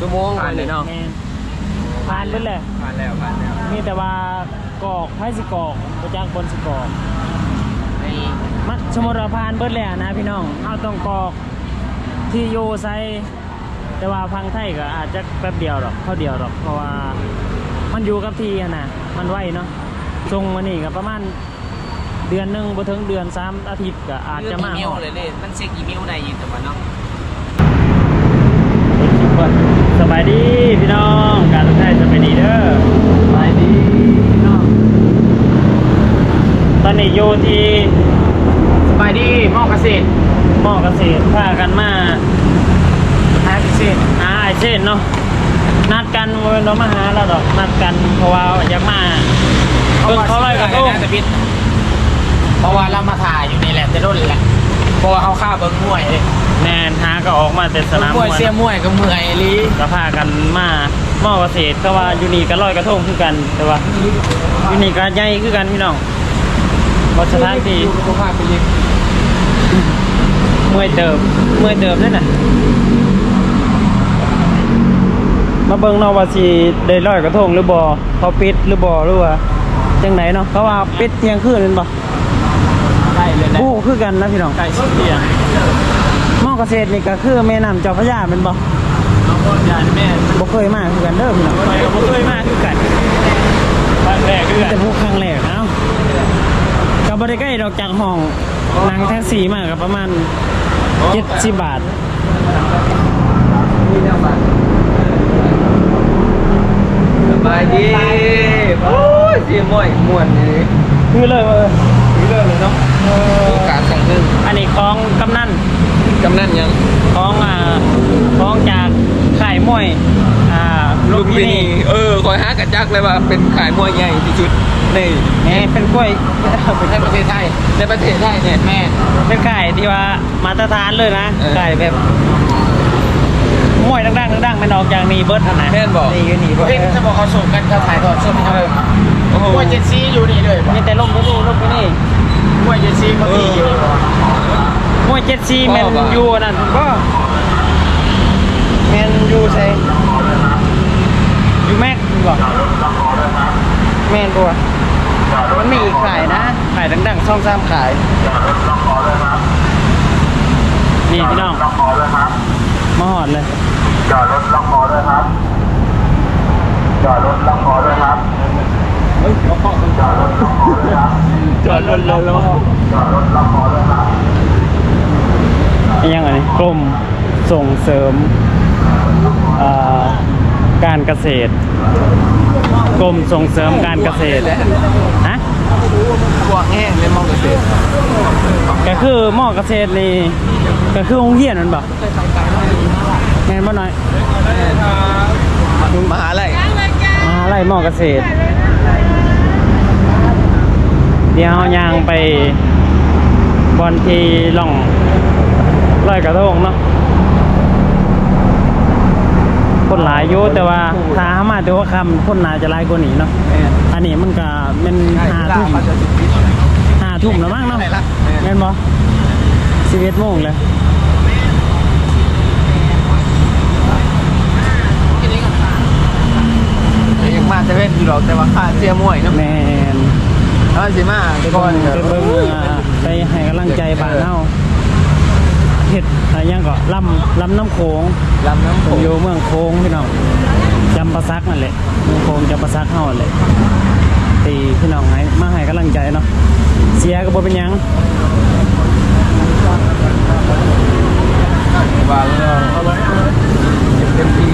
ชั่วโมงผ่านเลยเนาะแม่นผ่านไปเลย ผ่านแล้วผ่านแล้วมีแต่ว่ากอกไพ่สิกอกประจักบนสิกอกไอ้มันสมมติว่าผ่านเบิดแล้วนะพี่น้องเอาต้องกอกที่โยไซแต่ว่าพังไทยก็อาจจะแป๊บเดียวหรอกเท่าเดียวหรอกเพราะว่ามันอยู่กับที่อะนะมันไวเนาะทรงมานี่ก็ประมาณเดือนหนึ่งบ่ถึงเดือนสามอาทิตย์ก็อาจจะมาเรื่องอีเมลเลยเลยมันเช็คอีเมลได้อยู่แต่ว่าเนาะ ส บายดีพี่น้องการทุกท่านสบายดีเด้อไปดีเนาะตอนนี้อยู่ที่สบายดีมอเกษตรหม้อเกษตรพากันมาหาเกษตรหาไอเช่นเนาะนัดกันวันเรามาหาเราดอกนัดกันเพราะว่าอยากมาเพิ่งเขาเลยกระทงแต่พิษเพราะว่าเรามาถ่ายอยู่นี่แหละจะรุ่นแหละ เพราะว่าเขาฆ่าเบิ้งมวยเลยแนนหาก็ออกมาแต่สนามมวยมวยเสียมวยก็เมื่อยลีก็พากันมาหม้อเกษตรก็ว่าอยู่นี่ก็ลอยกระทงคือกันแต่ว่าอยู่นี่ก็ใหญ่คือกันพี่น้องบสถานที่สุขภาพเป็นยังเมื่อยเติมเมื่อยเติมนั่นน่ะมาเบิ่งเนาะว่าสิได้ลอยกระทงหรือบ่เขาปิดหรือบ่หรือว่าจังไหนเนาะเขาว่าปิดเที่ยงคืนนั่นบ่ได้ เลยนะโอ้คือกันนะพี่น้องใกล้ชิดเตียงหม้อเกษตรนี่ก็คือแม่น้ำเจ้าพระยาแม่นบ่น้องพ่อยายแม่บ่เคยมาคือกันเด้อพี่น้องไปกับพ่อเคยมากคือกันครั้งแรกคือกันแต่พวกครั้งแรกเอ้าก็บ่ได้ใกล้ดอกจากห้องนั่งแท็กซี่มาก็ประมาณ70บาทสบายดีโอ้ยเสียมวยม่วนนี่คือเลยว่านี่เริ่มเลยเนาะ โอกาสครั้งหนึงอันนี้ของกำนันกำนันยัง ของอ่าของจากข่ายมวยอ่าลูลูกกพินีนี่เออคอยหากระจักเลยว่าเป็นขายมวยใหญ่ที่สุดในนี่เป็นกล้วยในประเทศไทยในประเทศไทยเนี่ย แม่เป็นไก่ที่ว่ามาตรฐานเลยนะเออไก่แบบมวยดังๆดังๆมันออกจากนี่เบิร์ดนะแม่นบอก นี่อยู่นี่เฮ้ยจะบอกเขาส่งกันเขาถ่ายทอดสดให้เขาโอ้โหมวยเจ็ดซีอยู่นี่เลยมีแต่ลมไปนี่ลมไปนี่ วยเจ็ดซีเขามีอยู่นี่บ่มวยเจ็ดซีแมนยูนั่นก็แมนยูใช่ยูแม็กบอกแมนบัวมันมีอีกขายนะ ขายดังๆช่องสามขาย นี่พี่น้องมาหอดเลยจอดรถล็อกคอด้วยครับจอดรถล็อกคอด้วยครับ เฮ้ยเขาเคาะมันจอดรถล็อกคอด้วยครับจอดรถแล้วแล้วจอดรถล็อกคอด้วยครับนี่ยังไงกรมส่งเสริมอ่าการเกษตร กรมส่งเสริมการเกษตรฮะพวกแห้งเลยมองเกษตรก็คือหม้อเกษตรนี่ก็คือโรงเรียนมันบ่แม่นบ่น้อยมหาลัยมหาไล่หม้อเกษตร เดี๋ยวเราย่างไปบอนทีล่องลอยกระทงเนาะคนหลายอยู่แต่ว่าถ้าหามาแต่ว่าคำคนน่าจะหลายกว่านี้เนาะแม่นอันนี้มันก็เป็นห้าทุ่มเขาจะสิบปีห้าทุ่มแล้วมั้งเนาะไหนล่ะแม่นบ่สิบเอ็ดโมงเลยยังมาจะเว้นอยู่หรอกแต่ว่าค่าเสียมวยเนาะแม่ นถ้าสิมาไปก่อนเบิ่งไปเบิ่งอ่าไปให้กำลังใจบ้านเฮาเฮ็ดอะไรหยังก็ลำลำน้ำโขงลำน้ำโขผมงอยู่เมืองโขงพี่น้องจำปาซักนั่นแหละเมืองโขงจำปาซักเฮานั่นแหละตีพี่น้องให้มาให้กำลังใจเนาะเสียก็บ่เป็นหยังว่าเราเต็มที่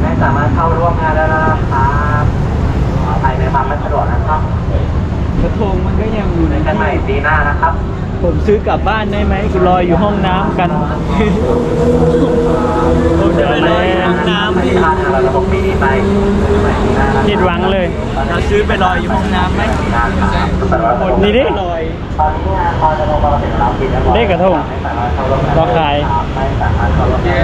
ไม่สามารถเข้าร่ วมงานได้แล้วนะครับขออภัยในความไม่สะดวกนะครับกระทงมันก็ยังอยู่ในเจอกันใหม่ปีหน้านะครับ ผมซื้อกลับบ้านได้ไหมกูรออยู่ห้องน้ำกันผมจะไปรออยู่ห้องน้ำท่านเราระบบปีนี้ไปผิดหวังเลยเราซื้อไปรออยู่ห้องน้ำไหมนี่ดิลอยตอนนี้งานพอจะลงมาเป็นรับปิดแล้วเลขกระทงไม่สามารถเข้าร่วมรอขายไม่สามารถเข้าร่วมเจ๊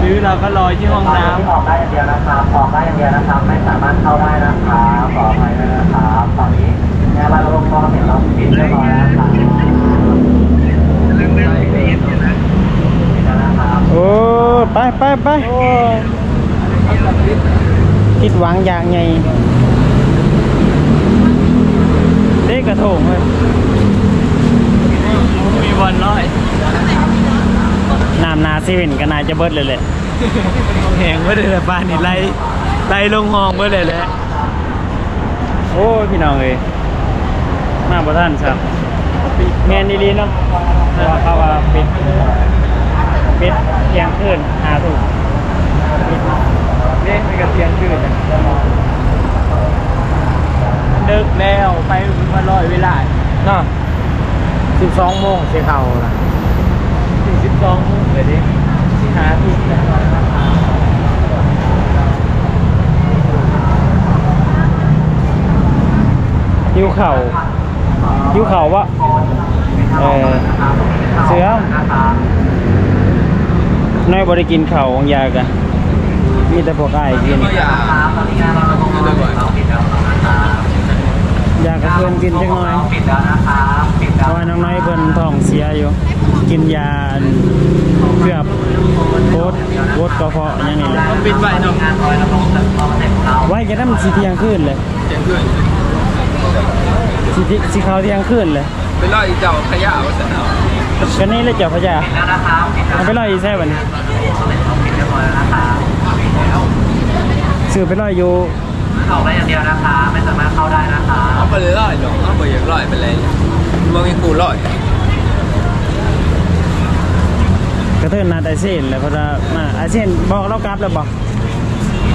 ซื้อเราก็รอที่ห้องน้ออกได้อย่างเดียวนะครับออกได้อย่างเดียวนะครับไม่สามารถเข้าได้นะครับขออภัยด้วยนะครับตอนนี้งานเราลงมาเป็นรับปิดเรียบร้อยแล้วนะครับเรื่องเรื่องปิดนะปิดแล้วนะครับ โอ้ไปไปไปผิดหวังอย่างไงเลขกระทงเลยำมีบอลร้อยน้ำนาซีเว่นก็น่าจะเบิดเลยแหละแหงไว้เลยแหละบ้านนี่ไล่ไล่ลงห้องไว้เลยแหละโอ้ยพี่น้องเอ้ยมาประท่านครับแมนดีๆเนาะเพราะว่าเขาว่าปิด ปิดเที่ยงคืนหาถูกเล่นไปกับเทียงคืนอะดึกแล้วไปมาลอยเวลาเนาะสิบสองโมงสิเข้าล่ะสี่สิบสองโมงเลยดิที่หาทุกข์ยิ้วเข่ายิ้วเข่าวะเออเสือ น้อยบริกินเข่าวของยากะมีแต่พวกไอ้ายกินก็อย่าตอนนี้งานเราลงมาเป็นรับปิดแล้วนะครับอยากกระเพื่อนกินจังหน่อยปิดแล้วนะครับปิดเพแล้วราะว่าน้องน้อยเพิ่นท้องเสียอยู่ กินยาเกือบโคตรโคตรกระเพาะอย่างนี้แหละต้องปิดไว้เนาะงานลอยกระทงเสร็จเราเสร็จเราไว้จะได้มันสีเที่ยงคืนเลยเที่ยงคืนสีที่สีขาวเที่ยงคืนเลย ไปลอยเจ้าขยะวัฒนากันนี้เลยเจ้าพระยาแล้วนะครับปิดแล้วเอาไปลอยอีแซ่บัดนปิดเรียบร้อยแล้วนะครับซื้อไปลอยอยู่ออกได้อย่างเดียวนะคะ ไม่สามารถเข้าได้นะคะเอาไปเลยลอยหรอกเอาไปอย่างลอยไปเลยมึงมีกูลอยกระเทินนาไอเส้นเลยเพราะว่ามาไอเส้นบอกเรากลับแล้วบอก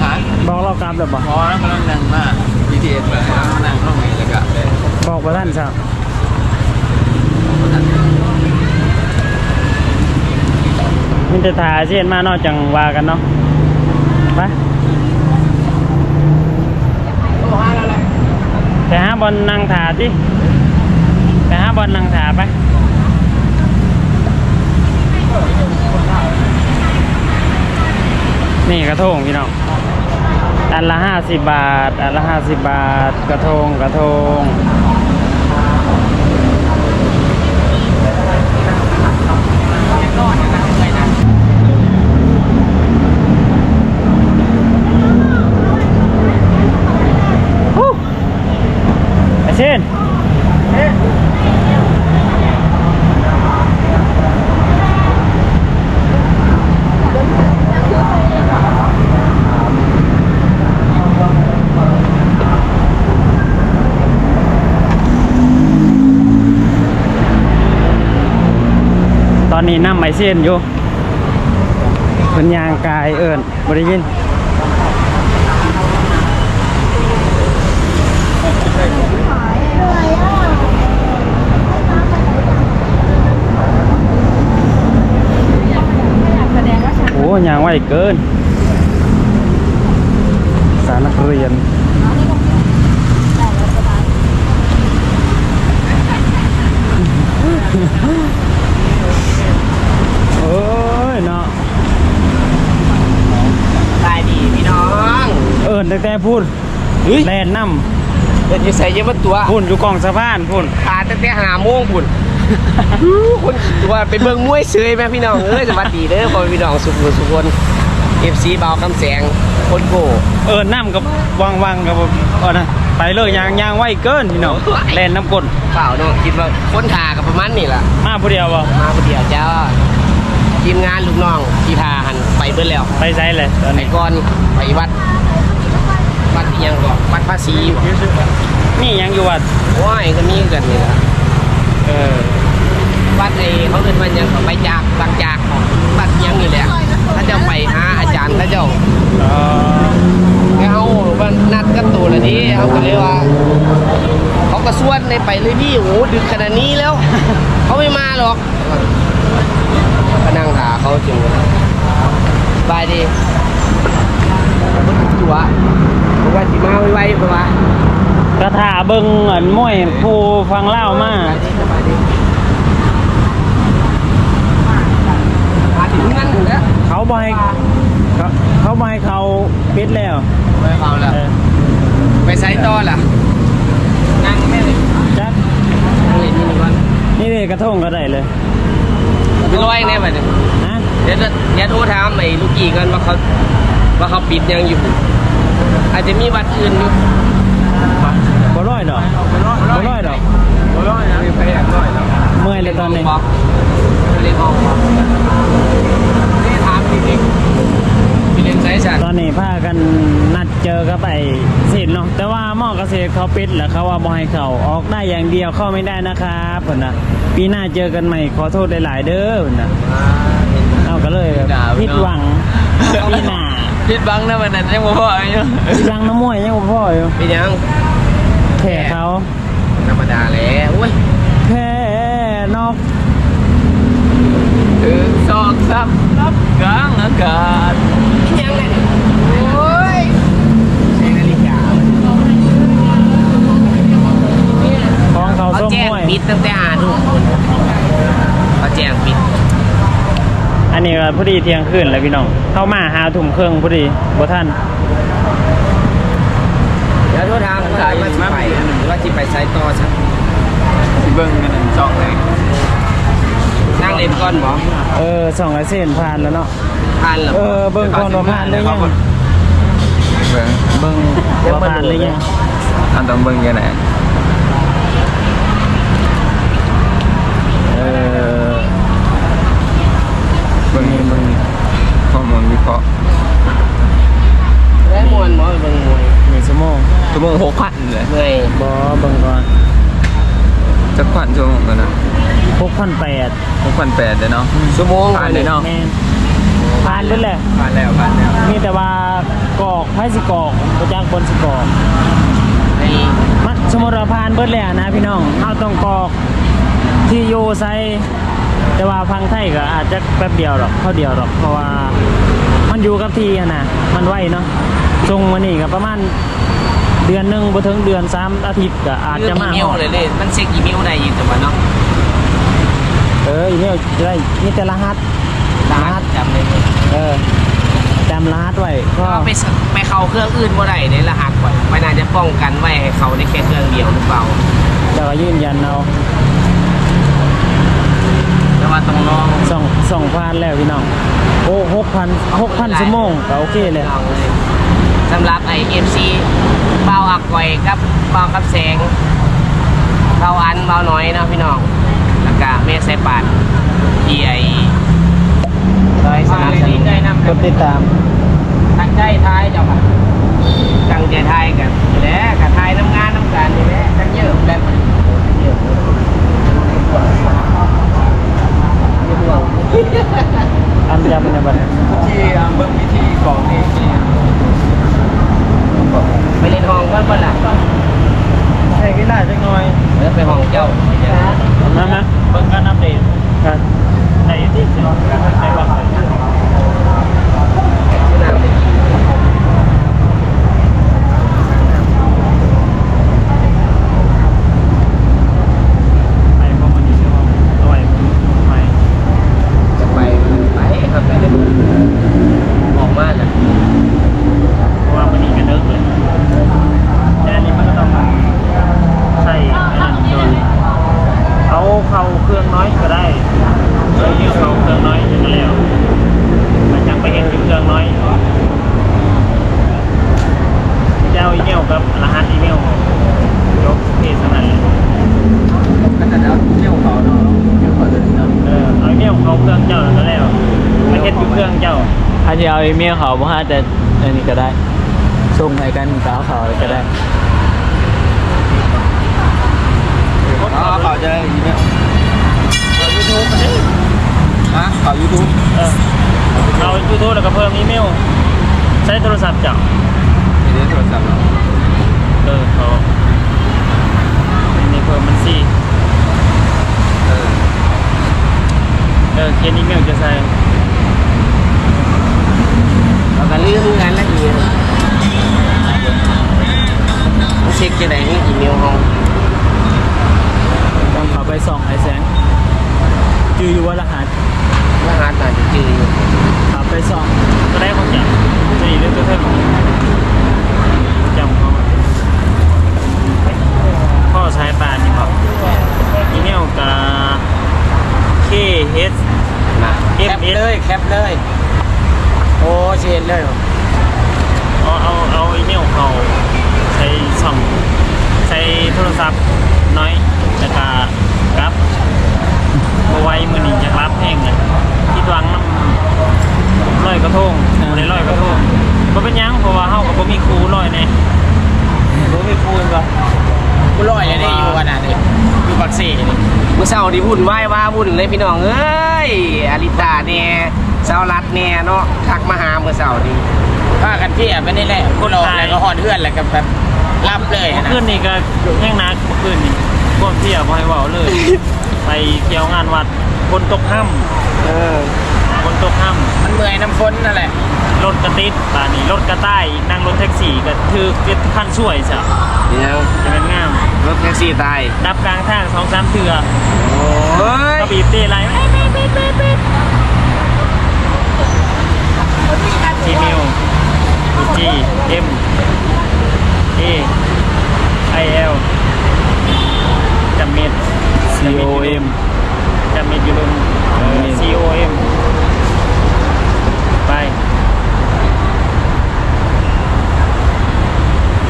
ฮะบอกเรากลับแล้วบอกพอแล้วมันต้องนั่งมาก BTS ไปแล้วนั่งห้องนี้แล้วก็เลยบอกว่าท่านครับ มันจะถ่ายเส้นมานอกจังวากันเนาะไปไปหาบอลนางถาดิไปหาบอลนางถาไปนี่กระทงพี่น้องอันละห้าสิบบาท อันละห้าสิบบาท กระทงกระทง ไอเช่นตอนนี้น้ำไอเช่นอยู่เป็นยางกายเอิญบริยิน ยางไวเกิน สารนักเรียนโอ้ยเนาะตายดีพี่น้อง เอิญแต่แต่พูดเฮ้ย แลนน้เดี๋ยวจะใส่เยอะตัวำพุ่นอยู่กองสะพานพุ่นขาดตั้งแต่หาโมงพุ่น คนตัวเป็นเบิ่งมวยเสยแม่พี่น้องเอ้ยสวัสดีเด้อพ่อแม่พี่น้องสุขสุขคน FC เบาคำแสงคนโกเอิญน้ำกับวังวังกับเออนะไปเลยยางยางไวเกินพี่น้องแลนน้ำกลเปล่าเนาะคิดว่าคนขากับประมาณนี่ล่ะมาผู้เดียวบ่มาคนเดียวจ้าทีมงานลูกน้องที่ทาหันไปเบิ่แล้ว ไปใช้เลยตอนไปนี้ก่อนไปวัดวัดอิหยังก่อนวัดภาษีบ่นี่ยังอยู่วัดโอ้ยก็มีกันนี่ล่ะ เออวัดไอ้เขาเอิ้นว่าหยังก็ไปจากบางจากวัดอิหยังนี่แหละถ้าเจ้าไปหาอาจารย์ถ้าเจ้าเออแกเอาว่านัดกันตัวละนี้เขาก็เลยว่า เขาก็ส่วนในไปเลยพี่โอ้โหดึกขนาดนี้แล้ว เขาไม่มาอกก็นั่งหาเขาจริงบายดีจัวผมว่าสิมาไวๆเพราะว่า กระถาเบิ่งอันมวยผู้ฟังเล่าวมาสบายดีมาถึงนั่นแล้ว เขาบอยเขาเขาบอยเขาปิดแล้วไปเขาแล้ว เออไปไซต์ต่อล่ะ นั่งไม่เลยจักนั่งเล่นนี่ก่อนนี่เลยกระทงก็ได้เลยไปร้อยแน่ไปเลยนะเดี๋ยวจะเดี๋ยวโทรถามไอ้ลูกกี้กันว่าเขาว่าเขาปิดยังอยู่ อาจจะมีวัดอื่นอยู่บ่ร้อยดอกบ่ร้อยดอกบ่ร้อยนะมีไปแอบร้อยแล้วเมื่อยเลยตอนนี้บอกเรียกออกบอกนี่ ถามจริงๆพี่เรียนไซส์สันตอนนี้พากันนัดเจอกับไอ้สินเนาะแต่ว่าหมอเกษตรเขาปิดแล้วเขาว่าบ่ให้เข้าออกได้อย่างเดียวเข้าไม่ได้นะครับเพิ่นน่ะปีหน้าเจอกันใหม่ขอโทษหลายๆเด้อเพิ่นน่ะเอาก็เลยผิดหวังปีหน้าผิดบังนะวันนั้นยังบ่พออยู่ผิดหวังน้ำมวยยังบ่พออยู่เป็นยังแพ้เขาธรรมดาแหล้วอุ้ยแพ้นอก ถึงสองสามรับกลางอากาศยังไงเนี่ยโอ้ยใช้นาฬิกาของเขาเขาส้มแจ้งมวย ปิดตั้งแต่ห้าทุ่มเขาแจ้งปิดอันนี้ก็พอดีเที่ยงคืนแล้วพี่น้อง เข้ามาหาทุ่มครึ่งพอดีบ่ทันเดี๋ยวโทรถามว่าสิไปหรือว่าสิไปไซต์ต่อสัก สิเบิ่งกันอันสองเลยนั่ง เล่นก้อนบ่เออสองร้อยเส้นผ่านแล้วเนาะผ่านเหรอเออเบิ่งก่อนว่าผ่านหรือยังเบิ่งเบิ่งว่าผ่านหรือยังอันต้องเบิ่งกันไหน เออ เบิ่งเบิ่งข้อมูลวิเคราะห์ ได้มวนบ่เบิ่งมวย หนึ่งชั่วโมง ชั่วโมง6,000เลย เมื่อย บ่เบิ่งก่อน จักพันชั่วโมงกันนะ หกพันแปด 6,800เด้อเนาะ ชั่วโมงผ่านเลยเนาะแม่นผ่านเบิดแหละ ผ่านแล้วผ่านแล้วมีแต่ว่ากอกไผสิกอกบ่จักบนสิกอกไอ้มันสมมุติว่าผ่านเบิดแล้วนะพี่น้องเฮาต้องกอกที่อยู่ใส่แต่ว่าพังไทยก็อาจจะแป๊บเดียวหรอกเขาเดียวหรอกเพราะว่ามันอยู่กับที่อะนะมันไวเนาะทรงมานี่ก็ประมาณเดือนหนึงบ่ถึงเดือนสามอาทิตย์ก็อาจจะมาอีเมลเลยเลยมันเช็คอีเมลได้อยู่แต่ว่าเนาะ เอออีเมลได้มีแต่รหัสรหัสจำได้เลยเออจำรหัสไว้ก็ก็ไปสไปเข้าเครื่องอื่นบ่ได้ในรหัสไว้ไม่น่าจะป้องกันไว้ให้เขาได้แค่เครื่องเดียวหรือเปล่าจะก็ยืนยันเอาแต่ว่าต้องลองสองสองพันแล้วพี่น้องโอ้หกพันหกพันชั่วโมงก็โอเคเลยลองเลยสำหรับไอเอฟซีเบาอักไว้กับเบากับแสงเบาอันเบาน้อยเนาะพี่น้องแล้วก็ เมฆใส่ปานที่ไอร้อยสนามสนุนกดติดตามตั้งใจทายเจ้าค่ะตั้งใจทายกันนี่แหละกับทายน้ำงานน้ำการนี่แหละตั้งเยอะแบบเยอะห่วงอันยำในบัดนี้ที่เบิ่งวิธีของนี่ที่ไปเล่นห้องก่อนบ่ล่ะ ใช่กีฬาจังหน่อยเออไปห้องเจ้ามามาเบิ่งการอัปเดตครับในที่สิในบัตร สนามเด็ก ไปพวกมันนี่ใช่ไหมเอาไว้ไป จะไปไปครับไปเลยออกมาน่ะ เพราะว่ามันนี่กันเลิกเลยแต่อันนี้มันก็ต้องใส่ไอ้นั่นด้วยเอาเข้าเครื่องน้อยก็ได้เอาเยอะเข้าเครื่องน้อยก็แล้วมันยังไปเห็นอยู่เครื่องน้อยจะเอาอีเมลกับรหัสอีเมลยกเพจเท่านั้นเลย ก็จะเอาเที่ยวเขาเนาะเที่ยวเขาจะเนาะ เออเอาอี เมลเขาเครื่องเจ้าก็แล้วไม่เห็นอยู่เครื่องเจ้าถ้าจะเอาอีเมลเขาบ่ฮะแต่อันนี้ก็ได้ส่งให้กันสาวเขาก็ได้อ๋อเขาจะได้อีเมลเขายูทูบฮะเขายูทูบเออเอายูทูบแล้วก็เพิ่มอีเมลใช้โทรศัพท์จับไม่ได้โทรศัพท์เนาะเออเขาอันนี้เพิ่มมันสี่ เออ เขียนอีเมลจะใส่เราก็ลืมงานละเอียดเช็คจะได้นี่อีเมลห้องต้องเขาไปส่องไอ้แสงจืออยู่ว่ารหัสรหัสน่าจะจืออยู่ขับไปส่องก็ได้ของจับสี่หรือตัวเท่าของจำเขาข้อสายปานนี่ครับอีเมลกับ K H นะเอ็มแคปเอสเลยแคปเลย โอ้เช็ดเลยเอาเอาเอาอีเมลเขาใช้ช่องใช้โทรศัพท์น้อยแล้วก็กลับเอาไว้มือนี้จะรับเองเลยคิดหวังน้ำร้อยกระทงบ่ได้ร้อยกระทงก็เป็นหยังเพราะว่าเฮาก็บ่มีครูร้อยแน่รู้ไม่พูดปะกูลอยเลยได้อยู่วันนั้นเลยอยู่ปักเซ่เลยมื่อเช้านี่วุ่นวายว่าวุ่นเลยพี่น้องเอ้ย อาริตาเนี่ยสาวรัดเนี่ยเนาะทักมาหาเมื่อเช้านี้พากันเที่ยวไปนี่แหละกูรอแล้วก็หอดเพื่อนแล้วก็แบบรับเลยนะคืนนี้ก็แห้งนักเมื่อคืนนี้พวกเที่ยวบ่ให้เว้าเลย ไปเที่ยวงานวัดคนตกห้ำเออคนตกห้ำมันเมื่อยน้ำฝนนั่นแหละรถกระติดป่านนี้รถกระต้ายนั่งรถแท็กซี่ก็ถือขั้นช่วยจ้ะเดี๋ยวจะเป็นงามรถแท็กซี่ตายดับกลางทางสองสามเถื่อโอ้ยก็บีบเต้ไร จีมิวจีเอ็มเอไอเอลจำเม็ด C O M จำเม็ดอยู่ลง C O M ไป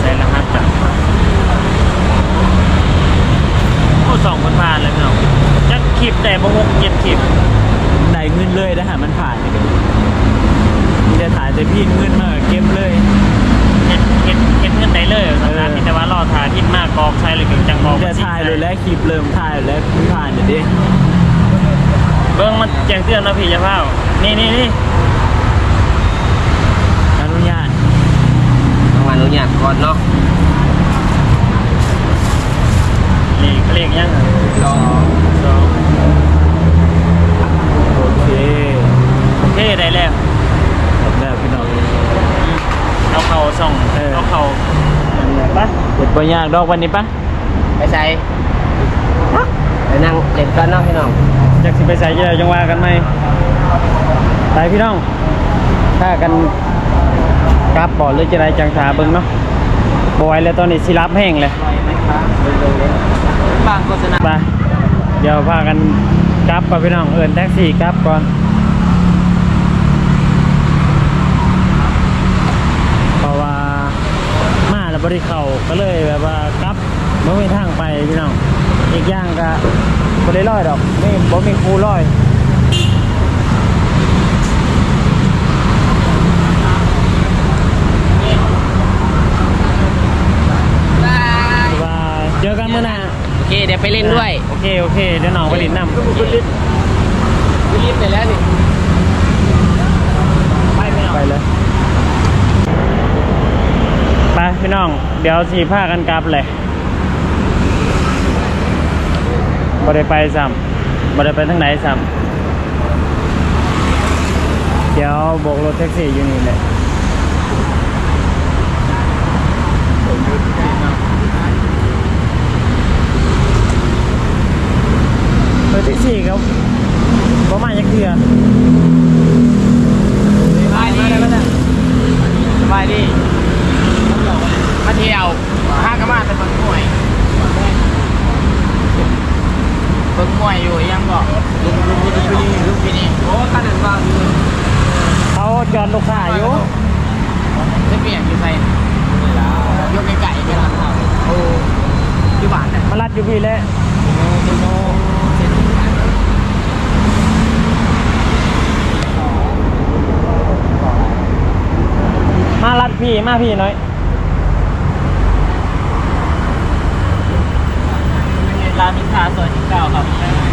ใส่รหัสต่างโอ้สองคนผ่านเลยพี่น้อง จักคลิปแต่บ่หกเจ็ดคลิปได้เงินเลยนะฮะมันผ่านนี่ก็มีแต่ถ่ายแต่พี่เงินมากเก็บเลยเห็นเห็นเห็นเงินได้เลยสำนักมีแต่ว่ารอถ่ายทิศมากกอกใช้เลยจังกอกมีแต่ถ่ายเลยแล้วคลิปเริ่มถ่ายแล้วมันผ่านเดี๋ยวดิเบิ้งมันแจ้งเตือนนะพี่จะเฝ้านี่นี่นี่อนุญาตต้องอนุญาตก่อนเนาะเลขเลขยังรอสอง โอเค โอ เคได้แล้วจบแล้วพี่น้องเอาเข่าส่องเออเอาเข่าไปเด็ดปัญญากดอกวันนี้ปะไปใส่ไปนั่งเล่นกันเนาะพี่น้องจากสิไปใส่เยอะจังว่ากันไหมไปพี่น้องถ้ากันกราบบ่หรือจะได้จังสาเบิ้งเนาะบอยแล้วตอนนี้สิรับแห้งเลยบางโฆษณาไปเดี๋ยวพากันกลับก่อนพี่น้องเอินแท็กซี่กลับก่อน เพราะว่ามาแล้ว บริเขาก็เลยแบบว่ากลับไม่มีทางไปพี่น้องอีกอย่างก็บริร้อยดอกไม่บ่มีครูร้อยบายเจอกันเมื่อหน้าโอเคเดี๋ยวไปเล่นด้วย โอเค โอเค เดี๋ยวน้องไปลินน้ำรีบไปแล้วนี่ ไปพี่น้องไปเลย ไป พี่น้อง เดี๋ยวสีผ้ากันกลับเลยบ่ได้ไปซ้ำบ่ได้ไปทางไหนซ้ำเดี๋ยวโบกรถแท็กซี่อยู่นี่แหละรถแท็กซี่เขาประมาณยักเทือสบายดีสบายดีมาเที่ยวห้ากมาแต่เบิ่งมวยเบิ่งมวยอยู่ยังบอกลุงลุงลุงลุงลุงพี่นี่โอ้กันนั่นว่างอยู่ เขาจอดลูกค้าอยู่ จะเปลี่ยนอยู่ใส่ยกไก่ๆไปละโอ้อยู่บ้านน่ะ มาลัดอยู่พี่แหล้วมาลัด พี่มาพี่น้อยร้านมิคาซอยที่เก้าครับ